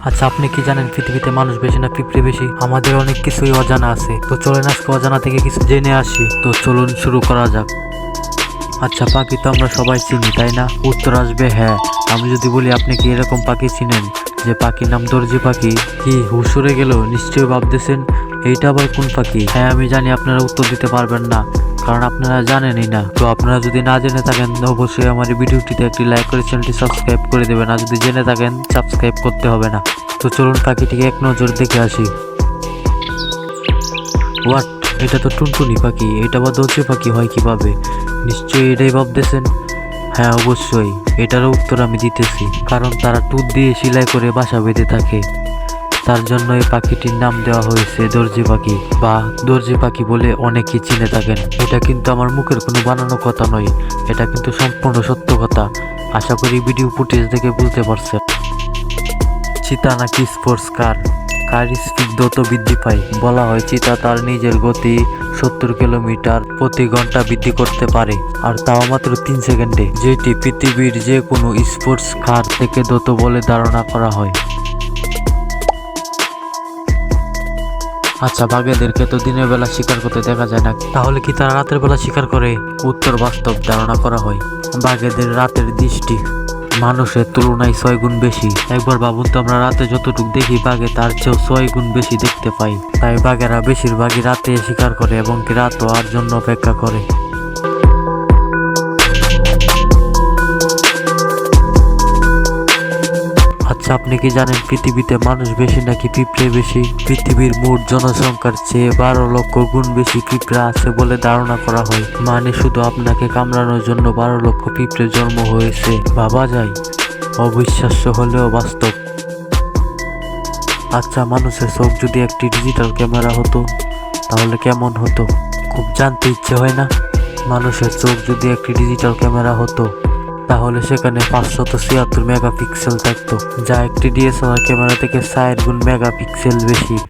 আচ্ছা আপনি কি জানেন পৃথিবীতে মানুষ বেশি না পিঁপড়ে বেশি? আমাদের অনেক কিছুই অজানা আছে। তো চলেন আজকে অজানা থেকে কিছু জেনে আসি। তো চলুন শুরু করা যাক। আচ্ছা পাখি তো আমরা সবাই চিনি, তাই না? উত্তর আসবে হ্যাঁ। আমি যদি বলি, আপনি কি এরকম পাখি চিনেন? যে পাখির নাম দর্জি পাখি। কি হুসুরে গেল? নিশ্চয়ই ভাবতেছেন, এইটা আবার কোন পাখি? হ্যাঁ আমি জানি আপনারা উত্তর দিতে পারবেন না, কারণ আপনারা জানেনই না। তো আপনারা যদি না জেনে থাকেন, অবশ্যই আমার ভিডিওটিতে একটি লাইক করে চ্যানেলটি সাবস্ক্রাইব করে দেবেন। আর যদি জেনে থাকেন, সাবস্ক্রাইব করতে হবে না। তো চলুন পাখিটিকে এক নজর দেখে আসি। হোয়াট? এটা তো টুনটুনি পাখি। এটা বা দর্জি পাখি হয় কীভাবে? নিশ্চয়ই এটাই ভাবতেছেন। হ্যাঁ অবশ্যই। এটারও উত্তর আমি দিতেছি, কারণ তারা টুথ দিয়ে সেলাই করে বাসা বেঁধে থাকে। তার জন্য এই পাখিটির নাম দেওয়া হয়েছে দর্জি পাখি, বা দর্জি পাখি বলে অনেকেই চিনে থাকেন। এটা কিন্তু আমার মুখের কোনো বানানো কথা নয়, এটা কিন্তু সম্পূর্ণ সত্য কথা। আশা করি ভিডিও ফুটেজ দেখে বুঝতে পারছেন। চিতা নাকি স্পোর্টস কার দ্রুত বৃদ্ধি পায়? বলা হয়, চিতা তার নিজের গতি সত্তর কিলোমিটার প্রতি ঘণ্টা বৃদ্ধি করতে পারে, আর তাও মাত্র তিন সেকেন্ডে, যেটি পৃথিবীর যে কোনো স্পোর্টস কার থেকে দ্রুত বলে ধারণা করা হয়। আচ্ছা বাঘেদেরকে তো দিনের বেলা শিকার করতে দেখা যায় না। তাহলে কি তারা রাতের বেলা শিকার করে? উত্তর বাস্তব ধারণা করা হয়। বাঘেদের রাতের দৃষ্টি। মানুষের তুলনায় ছয় গুণ বেশি। একবার ভাবুন তো, আমরা রাতে যতটুকু দেখি, বাঘে তার চেয়েও ছয় গুণ বেশি দেখতে পাই। তাই বাঘেরা বেশিরভাগই রাতে শিকার করে এবং কি রাত হওয়ার জন্য অপেক্ষা করে। আচ্ছা আপনি কি জানেন পৃথিবীতে মানুষ বেশি নাকি পিঁপড়ে বেশি? পৃথিবীর মোট জনসংখ্যার চেয়ে বারো লক্ষ গুণ বেশি পিঁপড়া আছে বলে ধারণা করা হয়। মানে শুধু আপনাকে কামড়ানোর জন্য বারো লক্ষ পিঁপড়ে জন্ম হয়েছে। ভাবা যায়, অবিশ্বাস্য হলেও বাস্তব। আচ্ছা মানুষের চোখ যদি একটি ডিজিটাল ক্যামেরা হতো, তাহলে কেমন হতো? খুব জানতে ইচ্ছে হয় না? মানুষের চোখ যদি একটি ডিজিটাল ক্যামেরা হতো তাহলে সেখানে পাঁচশত ছিয়াত্তর মেগাপিক্সেল থাকতো, যা একটি ডিএসএলআর ক্যামেরা থেকে চার গুণ মেগাপিক্সেল বেশি।